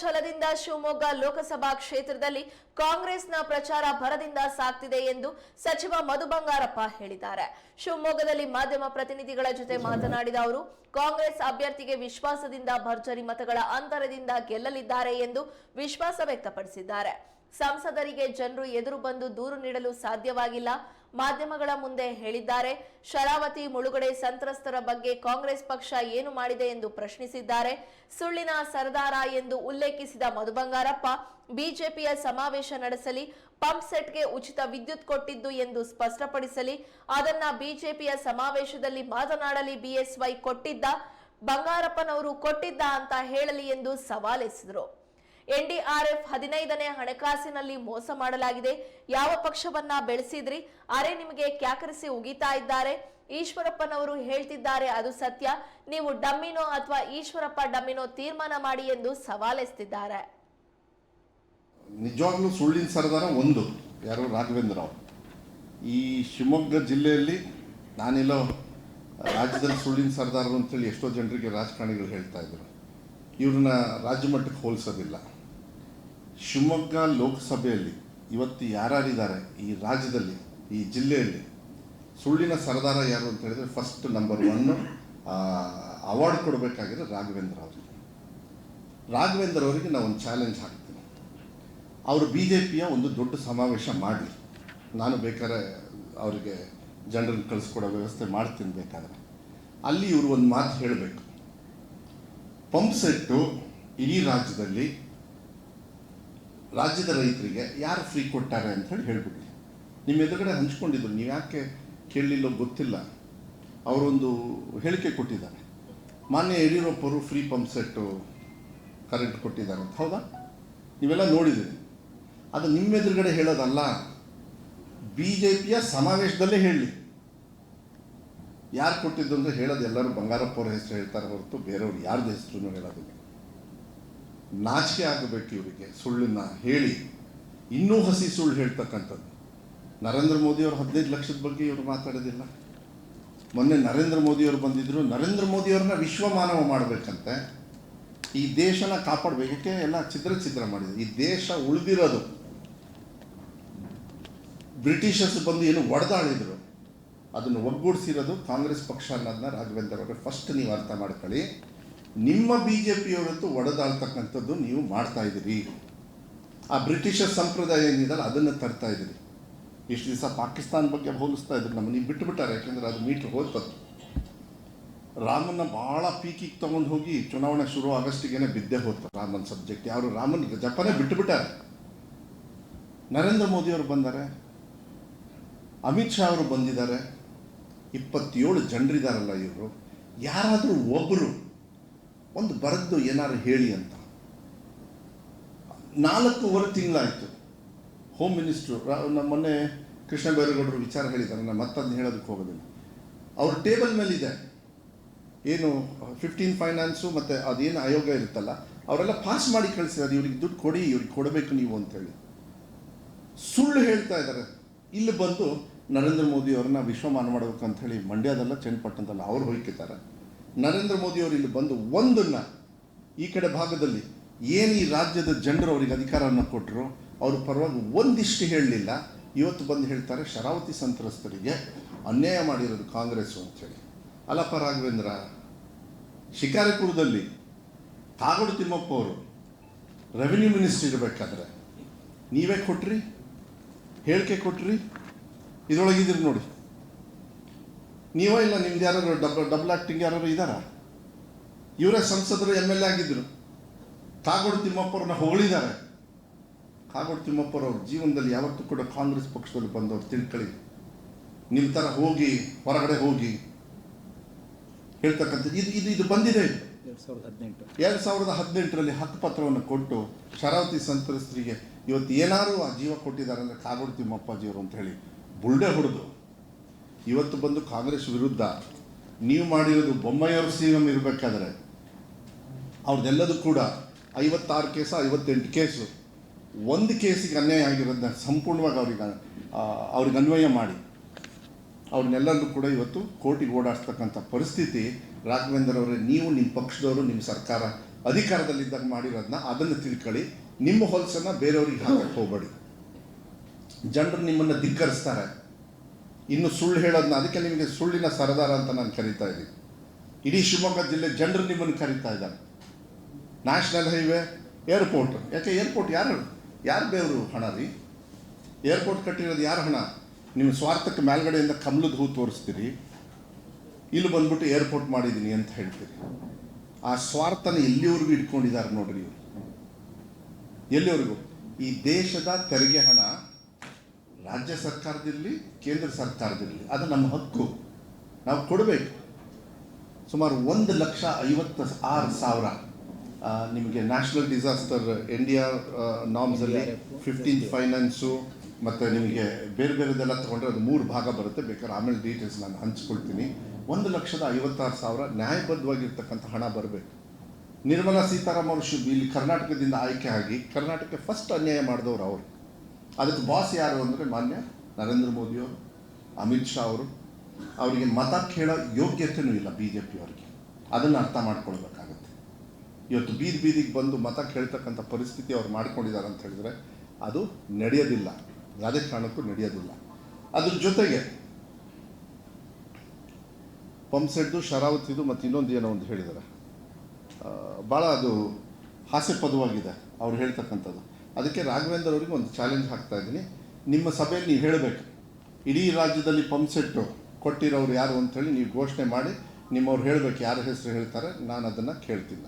ಛಲದಿಂದ ಶಿವಮೊಗ್ಗ ಲೋಕಸಭಾ ಕ್ಷೇತ್ರದಲ್ಲಿ ಕಾಂಗ್ರೆಸ್ನ ಪ್ರಚಾರ ಭರದಿಂದ ಸಾಗ್ತಿದೆ ಎಂದು ಸಚಿವ ಮಧು ಬಂಗಾರಪ್ಪ ಹೇಳಿದ್ದಾರೆ. ಶಿವಮೊಗ್ಗದಲ್ಲಿ ಮಾಧ್ಯಮ ಪ್ರತಿನಿಧಿಗಳ ಜೊತೆ ಮಾತನಾಡಿದ ಅವರು, ಕಾಂಗ್ರೆಸ್ ಅಭ್ಯರ್ಥಿಗೆ ವಿಶ್ವಾಸದಿಂದ ಭರ್ಜರಿ ಮತಗಳ ಅಂತರದಿಂದ ಗೆಲ್ಲಲಿದ್ದಾರೆ ಎಂದು ವಿಶ್ವಾಸ ವ್ಯಕ್ತಪಡಿಸಿದ್ದಾರೆ. ಸಂಸದರಿಗೆ ಜನರು ಎದುರು ಬಂದು ದೂರು ನೀಡಲು ಸಾಧ್ಯವಾಗಿಲ್ಲ. ಮಾಧ್ಯಮಗಳ ಮುಂದೆ ಹೇಳಿದ್ದಾರೆ. ಶರಾವತಿ ಮುಳುಗಡೆ ಸಂತ್ರಸ್ತರ ಬಗ್ಗೆ ಕಾಂಗ್ರೆಸ್ ಪಕ್ಷ ಏನು ಮಾಡಿದೆ ಎಂದು ಪ್ರಶ್ನಿಸಿದ್ದಾರೆ. ಸುಳ್ಳಿನ ಸರದಾರ ಎಂದು ಉಲ್ಲೇಖಿಸಿದ ಮಧು ಬಂಗಾರಪ್ಪ, ಬಿಜೆಪಿಯ ಸಮಾವೇಶ ನಡೆಸಲಿ, ಪಂಪ್ ಸೆಟ್ಗೆ ಉಚಿತ ವಿದ್ಯುತ್ ಕೊಟ್ಟಿದ್ದು ಎಂದು ಸ್ಪಷ್ಟಪಡಿಸಲಿ, ಅದನ್ನ ಬಿಜೆಪಿಯ ಸಮಾವೇಶದಲ್ಲಿ ಮಾತನಾಡಲಿ ಬಿಎಸ್ವೈ ಕೊಟ್ಟಿದ್ದ, ಬಂಗಾರಪ್ಪನವರು ಕೊಟ್ಟಿದ್ದ ಅಂತ ಹೇಳಲಿ ಎಂದು ಸವಾಲೆಸೆದರು. ಎನ್ಡಿಆರ್ಎಫ್ ಹದಿನೈದನೇ ಹಣಕಾಸಿನಲ್ಲಿ ಮೋಸ ಮಾಡಲಾಗಿದೆ. ಯಾವ ಪಕ್ಷವನ್ನ ಬೆಳೆಸಿದ್ರಿ? ಅರೆ ನಿಮಗೆ ಕ್ಯಾಕರಿಸಿ ಉಗಿತಾ ಇದ್ದಾರೆ. ಈಶ್ವರಪ್ಪನವರು ಹೇಳ್ತಿದ್ದಾರೆ ಅದು ಸತ್ಯ. ನೀವು ಡಮ್ಮಿನೋ ಅಥವಾ ಈಶ್ವರಪ್ಪ ಡಮ್ಮಿನೋ ತೀರ್ಮಾನ ಮಾಡಿ ಎಂದು ಸವಾಲೆಸ್ತಿದ್ದಾರೆ ನಿಜವಾಗ್ಲೂ ಸುಳ್ಳಿನ ಸರದಾರ ಒಂದು, ಯಾರು? ರಾಘವೇಂದ್ರ ಅವರು. ಈ ಶಿವಮೊಗ್ಗ ಜಿಲ್ಲೆಯಲ್ಲಿ ನಾನೆಲ್ಲೋ ರಾಜ್ಯದಲ್ಲಿ ಸುಳ್ಳಿನ ಸರದಾರರು ಅಂತೇಳಿ ಎಷ್ಟೋ ಜನರಿಗೆ ರಾಜಕಾರಣಿಗಳು ಹೇಳ್ತಾ ಇದ್ರು. ಇವ್ರನ್ನ ರಾಜ್ಯ ಮಟ್ಟಕ್ಕೆ ಹೋಲಿಸೋದಿಲ್ಲ. ಶಿವಮೊಗ್ಗ ಲೋಕಸಭೆಯಲ್ಲಿ ಇವತ್ತು ಯಾರ್ಯಾರಿದ್ದಾರೆ ಈ ರಾಜ್ಯದಲ್ಲಿ, ಈ ಜಿಲ್ಲೆಯಲ್ಲಿ? ಸುಳ್ಳಿನ ಸರದಾರ ಯಾರು ಅಂತ ಹೇಳಿದ್ರೆ ಫಸ್ಟ್ ನಂಬರ್ ಒನ್ ಅವಾರ್ಡ್ ಕೊಡಬೇಕಾಗಿದೆ ರಾಘವೇಂದ್ರ ಅವರಿಗೆ ರಾಘವೇಂದ್ರ ಅವರಿಗೆ ನಾವು ಒಂದು ಚಾಲೆಂಜ್ ಹಾಕ್ತೀನಿ. ಅವರು ಬಿ ಜೆ ಪಿಯ ಒಂದು ದೊಡ್ಡ ಸಮಾವೇಶ ಮಾಡಲಿ. ನಾನು ಬೇಕಾದ್ರೆ ಅವರಿಗೆ ಜನರನ್ನು ಕಳಿಸ್ಕೊಡೋ ವ್ಯವಸ್ಥೆ ಮಾಡ್ತೀನಿ ಬೇಕಾದ್ರೆ. ಅಲ್ಲಿ ಇವರು ಒಂದು ಮಾತು ಹೇಳಬೇಕು. ಪಂಪ್ ಸೆಟ್ಟು ಇಡೀ ರಾಜ್ಯದಲ್ಲಿ ರಾಜ್ಯದ ರೈತರಿಗೆ ಯಾರು ಫ್ರೀ ಕೊಟ್ಟಾರೆ ಅಂತ ಹೇಳಿ ಹೇಳ್ಬಿಟ್ಟು. ನಿಮ್ಮ ಎದುರುಗಡೆ ಹಂಚ್ಕೊಂಡಿದ್ರು, ನೀವು ಯಾಕೆ ಕೇಳಲಿಲ್ಲೋ ಗೊತ್ತಿಲ್ಲ. ಅವರೊಂದು ಹೇಳಿಕೆ ಕೊಟ್ಟಿದ್ದಾರೆ. ಮಾನ್ಯ ಯಡಿಯೂರಪ್ಪರು ಫ್ರೀ ಪಂಪ್ ಸೆಟ್ಟು ಕರೆಂಟ್ ಕೊಟ್ಟಿದ್ದಾರೆ ಅಂತ. ಹೌದಾ? ನೀವೆಲ್ಲ ನೋಡಿದ್ದೀರಿ. ಅದು ನಿಮ್ಮ ಎದುರುಗಡೆ ಹೇಳೋದಲ್ಲ. ಬಿ ಜೆ ಪಿಯ ಸಮಾವೇಶದಲ್ಲೇ ಹೇಳಿ. ಯಾರು ಕೊಟ್ಟಿದ್ದು ಅಂದರೆ ಹೇಳೋದು ಎಲ್ಲರೂ ಬಂಗಾರಪ್ಪ ಅವ್ರ ಹೆಸರು ಹೇಳ್ತಾರೆ ಹೊರತು ಬೇರೆಯವ್ರು ಯಾರ್ದು ಹೆಸರು ಹೇಳೋದಿಲ್ಲ. ನಾಚಿಕೆ ಆಗಬೇಕು ಇವರಿಗೆ, ಸುಳ್ಳನ್ನ ಹೇಳಿ. ಇನ್ನೂ ಹಸಿ ಸುಳ್ಳು ಹೇಳ್ತಕ್ಕಂಥದ್ದು. ನರೇಂದ್ರ ಮೋದಿ ಅವರು ಹದಿನೈದು ಲಕ್ಷದ ಬಗ್ಗೆ ಇವರು ಮಾತಾಡೋದಿಲ್ಲ. ಮೊನ್ನೆ ನರೇಂದ್ರ ಮೋದಿಯವರು ಬಂದಿದ್ರು. ನರೇಂದ್ರ ಮೋದಿಯವ್ರನ್ನ ವಿಶ್ವಮಾನವ ಮಾಡಬೇಕಂತೆ. ಈ ದೇಶನ ಕಾಪಾಡಬೇಕಕ್ಕೆ ಎಲ್ಲ ಛಿದ್ರ ಛಿದ್ರ ಮಾಡಿದೆ ಈ ದೇಶ ಉಳಿದಿರೋದು. ಬ್ರಿಟಿಷರ್ಸ್ ಬಂದು ಏನು ಒಡೆದಾಳಿದ್ರು, ಅದನ್ನು ಒಗ್ಗೂಡಿಸಿರೋದು ಕಾಂಗ್ರೆಸ್ ಪಕ್ಷ ಅನ್ನೋದನ್ನ ರಾಘವೇಂದ್ರ ಅವರು ಫಸ್ಟ್ ನೀವು ಅರ್ಥ ಮಾಡ್ಕೊಳ್ಳಿ. ನಿಮ್ಮ ಬಿ ಜೆ ಪಿಯವರಂತೂ ಒಡೆದಾಳ್ತಕ್ಕಂಥದ್ದು ನೀವು ಮಾಡ್ತಾ ಇದ್ದೀರಿ. ಆ ಬ್ರಿಟಿಷರ್ ಸಂಪ್ರದಾಯ ಏನಿದಲ್ಲ ಅದನ್ನು ತರ್ತಾ ಇದ್ದೀರಿ. ಇಷ್ಟು ದಿವಸ ಪಾಕಿಸ್ತಾನ ಬಗ್ಗೆ ಹೋಲಿಸ್ತಾ ಇದ್ರು. ನಮ್ಮ ನೀವು ಬಿಟ್ಟುಬಿಟ್ಟಾರೆ, ಯಾಕೆಂದ್ರೆ ಅದು ಮೀಟ್ರ್ ಹೋಗ್ತದೆ ರಾಮನ್ನ ಭಾಳ ಪೀಕಿಗೆ ತಗೊಂಡು ಹೋಗಿ ಚುನಾವಣೆ ಶುರು ಆಗಸ್ಟಿಗೆನೆ ಬಿದ್ದೇ ಹೋಗ್ತಾರೆ ರಾಮನ್ ಸಬ್ಜೆಕ್ಟ್ ಯಾರು ರಾಮನ್ ಜಪಾನೇ ಬಿಟ್ಟುಬಿಟ್ಟಾರೆ. ನರೇಂದ್ರ ಮೋದಿ ಅವರು ಬಂದಾರೆ. ಅಮಿತ್ ಶಾ ಅವರು ಬಂದಿದ್ದಾರೆ. ಇಪ್ಪತ್ತೇಳು ಜನರಿದ್ದಾರಲ್ಲ ಇವರು. ಯಾರಾದರೂ ಒಬ್ಬರು ಒಂದು ಬರದ್ದು ಏನಾದ್ರು ಹೇಳಿ ಅಂತ. ನಾಲ್ಕೂವರೆ ತಿಂಗಳಾಯಿತು. ಹೋಮ್ ಮಿನಿಸ್ಟ್ರು ನಮ್ಮ ಮೊನ್ನೆ ಕೃಷ್ಣ ಬೈರೇಗೌಡರು ವಿಚಾರ ಹೇಳಿದ್ದಾರೆ, ನಾನು ಮತ್ತದನ್ನ ಹೇಳೋದಕ್ಕೆ ಹೋಗೋದಿಲ್ಲ. ಅವ್ರ ಟೇಬಲ್ ಮೇಲಿದೆ. ಏನು ಫಿಫ್ಟೀನ್ ಫೈನಾನ್ಸು ಮತ್ತು ಅದೇನು ಆಯೋಗ ಇರುತ್ತಲ್ಲ, ಅವರೆಲ್ಲ ಪಾಸ್ ಮಾಡಿ ಕಳಿಸಿದ್ದಾರೆ, ಇವ್ರಿಗೆ ದುಡ್ಡು ಕೊಡಿ, ಇವ್ರಿಗೆ ಕೊಡಬೇಕು ನೀವು ಅಂತೇಳಿ ಸುಳ್ಳು ಹೇಳ್ತಾ ಇದ್ದಾರೆ. ಇಲ್ಲಿ ಬಂದು ನರೇಂದ್ರ ಮೋದಿ ಅವ್ರನ್ನ ವಿಶ್ವಮಾನ ಮಾಡಬೇಕು ಅಂತ ಹೇಳಿ ಮಂಡ್ಯದಲ್ಲ ಚನ್ನಪಟ್ಟಣದಲ್ಲ ಅವ್ರು ಹೋಯ್ಕಿದ್ದಾರೆ. ನರೇಂದ್ರ ಮೋದಿ ಅವರು ಇಲ್ಲಿ ಬಂದು ಒಂದನ್ನು ಈ ಕಡೆ ಭಾಗದಲ್ಲಿ ಏನು ಈ ರಾಜ್ಯದ ಜನರು ಅವರಿಗೆ ಅಧಿಕಾರವನ್ನು ಕೊಟ್ಟರು ಅವರು ಪರವಾಗಿ ಒಂದಿಷ್ಟು ಹೇಳಲಿಲ್ಲ. ಇವತ್ತು ಬಂದು ಹೇಳ್ತಾರೆ ಶರಾವತಿ ಸಂತ್ರಸ್ತರಿಗೆ ಅನ್ಯಾಯ ಮಾಡಿರೋದು ಕಾಂಗ್ರೆಸ್ಸು ಅಂಥೇಳಿ ಅಲ್ಲಪ್ಪ ರಾಘವೇಂದ್ರ, ಶಿಕಾರಿಪುರದಲ್ಲಿ ಕಾಗೋಡು ತಿಮ್ಮಪ್ಪ ಅವರು ರೆವಿನ್ಯೂ ಮಿನಿಸ್ಟ್ರಿ ಇರಬೇಕಾದ್ರೆ ನೀವೇ ಕೊಟ್ರಿ, ಹೇಳಿಕೆ ಕೊಟ್ರಿ, ಇದರೊಳಗಿದ್ದೀರಿ ನೋಡಿ. ನೀವೋ ಇಲ್ಲ ನಿಮ್ದು ಯಾರಾದ್ರು ಡಬಲ್ ಡಬಲ್ ಆಕ್ಟಿಂಗ್ ಯಾರಾದ್ರು ಇದ್ದಾರಾ ಇವರೇ ಸಂಸದರು ಎಂ ಎಲ್ ಎ ಆಗಿದ್ದರು ಕಾಗೋಡು ತಿಮ್ಮಪ್ಪರನ್ನ ಹೊಗಳಿದ್ದಾರೆ. ಕಾಗೋಡು ತಿಮ್ಮಪ್ಪರವ್ರ ಜೀವನದಲ್ಲಿ ಯಾವತ್ತೂ ಕೂಡ ಕಾಂಗ್ರೆಸ್ ಪಕ್ಷದಲ್ಲಿ ಬಂದವರು ತಿಳ್ಕೊಳ್ಳಿ. ನಿಮ್ಮ ಥರ ಹೋಗಿ ಹೊರಗಡೆ ಹೋಗಿ. ಹೇಳ್ತಕ್ಕಂಥದ್ದು ಇದು ಇದು ಇದು ಬಂದಿದೆ. ಇದು ಎರಡು ಸಾವಿರದ ಹದಿನೆಂಟು. ಎರಡು ಸಾವಿರದ ಹದಿನೆಂಟರಲ್ಲಿ ಹಕ್ಕುಪತ್ರವನ್ನು ಕೊಟ್ಟು ಶರಾವತಿ ಸಂತ್ರಸ್ತರಿಗೆ ಇವತ್ತು ಏನಾದರೂ ಆ ಜೀವ ಕೊಟ್ಟಿದ್ದಾರೆ ಅಂದರೆ ಕಾಗೋಡು ತಿಮ್ಮಪ್ಪಾಜಿಯವರು ಅಂತ ಹೇಳಿ ಬುಲ್ಡೆ ಹೊಡೆದು ಇವತ್ತು ಬಂದು ಕಾಂಗ್ರೆಸ್ ವಿರುದ್ಧ ನೀವು ಮಾಡಿರೋದು ಬೊಮ್ಮಯ್ಯವ್ರ ಸಿ ಎಂ ಇರಬೇಕಾದ್ರೆ ಅವ್ರದ್ದೆಲ್ಲದೂ ಕೂಡ ಐವತ್ತಾರು ಕೇಸ, ಐವತ್ತೆಂಟು ಕೇಸು. ಒಂದು ಕೇಸಿಗೆ ಅನ್ಯಾಯ ಆಗಿರೋದನ್ನ ಸಂಪೂರ್ಣವಾಗಿ ಅವ್ರಿಗೆ ಅವ್ರಿಗೆ ಅನ್ವಯ ಮಾಡಿ. ಅವ್ರನ್ನೆಲ್ಲರೂ ಕೂಡ ಇವತ್ತು ಕೋರ್ಟಿಗೆ ಓಡಾಡ್ತಕ್ಕಂಥ ಪರಿಸ್ಥಿತಿ, ರಾಘವೇಂದ್ರ ಅವರೇ, ನೀವು ನಿಮ್ಮ ಪಕ್ಷದವರು, ನಿಮ್ಮ ಸರ್ಕಾರ ಅಧಿಕಾರದಲ್ಲಿದ್ದಾಗ ಮಾಡಿರೋದನ್ನ ಅದನ್ನು ತಿಳ್ಕೊಳ್ಳಿ. ನಿಮ್ಮ ಹೊಲಸನ್ನು ಬೇರೆಯವ್ರಿಗೆ ಹಾಕಕ್ಕೆ ಹೋಗಬೇಡಿ. ಜನರು ನಿಮ್ಮನ್ನು ಧಿಕ್ಕರಿಸ್ತಾರೆ. ಇನ್ನು ಸುಳ್ಳು ಹೇಳೋದನ್ನ ಅದಕ್ಕೆ ನಿಮಗೆ ಸುಳ್ಳಿನ ಸರದಾರ ಅಂತ ನಾನು ಕರೀತಾ ಇದ್ದೀನಿ. ಇಡೀ ಶಿವಮೊಗ್ಗ ಜಿಲ್ಲೆ ಜನರು ನಿಮ್ಮನ್ನು ಕರೀತಾ ಇದ್ದಾರೆ. National highway, airport. ಯಾಕೆ ಏರ್ಪೋರ್ಟ್ ಯಾರು ಯಾರು ಬೇವರು ಹಣ ರೀ? ಏರ್ಪೋರ್ಟ್ ಕಟ್ಟಿರೋದು ಯಾರು ಹಣ? ನಿಮ್ಮ ಸ್ವಾರ್ಥಕ್ಕೆ ಮೇಲ್ಗಡೆಯಿಂದ ಕಮಲದ ಹೂ ತೋರಿಸ್ತೀರಿ. ಇಲ್ಲಿ ಬಂದ್ಬಿಟ್ಟು ಏರ್ಪೋರ್ಟ್ ಮಾಡಿದ್ದೀನಿ ಅಂತ ಹೇಳ್ತೀರಿ. ಆ ಸ್ವಾರ್ಥನ ಎಲ್ಲಿವರೆಗೂ ಇಟ್ಕೊಂಡಿದ್ದಾರೆ ನೋಡ್ರಿ ಇವರು? ಎಲ್ಲಿವರೆಗೂ? ಈ ದೇಶದ ತೆರಿಗೆ ಹಣ ರಾಜ್ಯ ಸರ್ಕಾರದಿರಲಿ ಕೇಂದ್ರ ಸರ್ಕಾರದಿರಲಿ ಅದು ನಮ್ಮ ಹಕ್ಕು. ನಾವು ಕೊಡಬೇಕು. ಸುಮಾರು ಒಂದು ಲಕ್ಷ ಐವತ್ತು ಆರು ಸಾವಿರ ನಿಮಗೆ ನ್ಯಾಷನಲ್ ಡಿಸಾಸ್ಟರ್ ಇಂಡಿಯಾ ನಾಮ್ಸಲ್ಲಿ ಫಿಫ್ಟೀನ್ ಫೈನಾನ್ಸು ಮತ್ತು ನಿಮಗೆ ಬೇರೆ ಬೇರೆದೆಲ್ಲ ತೊಗೊಂಡ್ರೆ ಅದು ಮೂರು ಭಾಗ ಬರುತ್ತೆ. ಬೇಕಾದ್ರೆ ಆಮೇಲೆ ಡೀಟೇಲ್ಸ್ ನಾನು ಹಂಚ್ಕೊಳ್ತೀನಿ. ಒಂದು ಲಕ್ಷದ ಐವತ್ತಾರು ಸಾವಿರ ನ್ಯಾಯಬದ್ಧವಾಗಿರ್ತಕ್ಕಂಥ ಹಣ ಬರಬೇಕು. ನಿರ್ಮಲಾ ಸೀತಾರಾಮ್ ಅವರು ಇಲ್ಲಿ ಕರ್ನಾಟಕದಿಂದ ಆಯ್ಕೆ ಆಗಿ ಕರ್ನಾಟಕಕ್ಕೆ ಫಸ್ಟ್ ಅನ್ಯಾಯ ಮಾಡಿದವರು ಅವರು. ಅದಕ್ಕೆ ಬಾಸ್ ಯಾರು ಅಂದರೆ ಮಾನ್ಯ ನರೇಂದ್ರ ಮೋದಿಯವರು ಅಮಿತ್ ಶಾ ಅವರು. ಅವರಿಗೆ ಮತ ಕೇಳೋ ಯೋಗ್ಯತೆಯೂ ಇಲ್ಲ ಬಿ ಜೆ ಪಿಯವರಿಗೆ ಅದನ್ನು ಅರ್ಥ ಮಾಡ್ಕೊಳ್ಬೇಕಾಗತ್ತೆ. ಇವತ್ತು ಬೀದಿ ಬೀದಿಗೆ ಬಂದು ಮತ ಕೇಳ್ತಕ್ಕಂಥ ಪರಿಸ್ಥಿತಿ ಅವ್ರು ಮಾಡ್ಕೊಂಡಿದ್ದಾರೆ ಅಂತ ಹೇಳಿದ್ರೆ ಅದು ನಡೆಯೋದಿಲ್ಲ. ಯಾವುದೇ ಕಾರಣಕ್ಕೂ ನಡೆಯೋದಿಲ್ಲ. ಅದ್ರ ಜೊತೆಗೆ ಪಂಪ್ಸೆಡ್ದು ಶರಾವತಿದು ಮತ್ತು ಇನ್ನೊಂದು ಏನೋ ಒಂದು ಹೇಳಿದ್ದಾರೆ. ಭಾಳ ಅದು ಹಾಸ್ಯಪದವಾಗಿದೆ ಅವ್ರು ಹೇಳ್ತಕ್ಕಂಥದ್ದು. ಅದಕ್ಕೆ ರಾಘವೇಂದ್ರ ಅವರಿಗೆ ಒಂದು ಚಾಲೆಂಜ್ ಹಾಕ್ತಾ ಇದ್ದೀನಿ. ನಿಮ್ಮ ಸಭೆಯಲ್ಲಿ ನೀವು ಹೇಳಬೇಕು, ಇಡೀ ರಾಜ್ಯದಲ್ಲಿ ಪಂಪ್ ಸೆಟ್ಟು ಕೊಟ್ಟಿರೋರು ಯಾರು ಅಂತೇಳಿ ನೀವು ಘೋಷಣೆ ಮಾಡಿ ನಿಮ್ಮವ್ರು ಹೇಳಬೇಕು ಯಾರ ಹೆಸರು ಹೇಳ್ತಾರೆ ನಾನು ಅದನ್ನು ಕೇಳ್ತೀನಿ.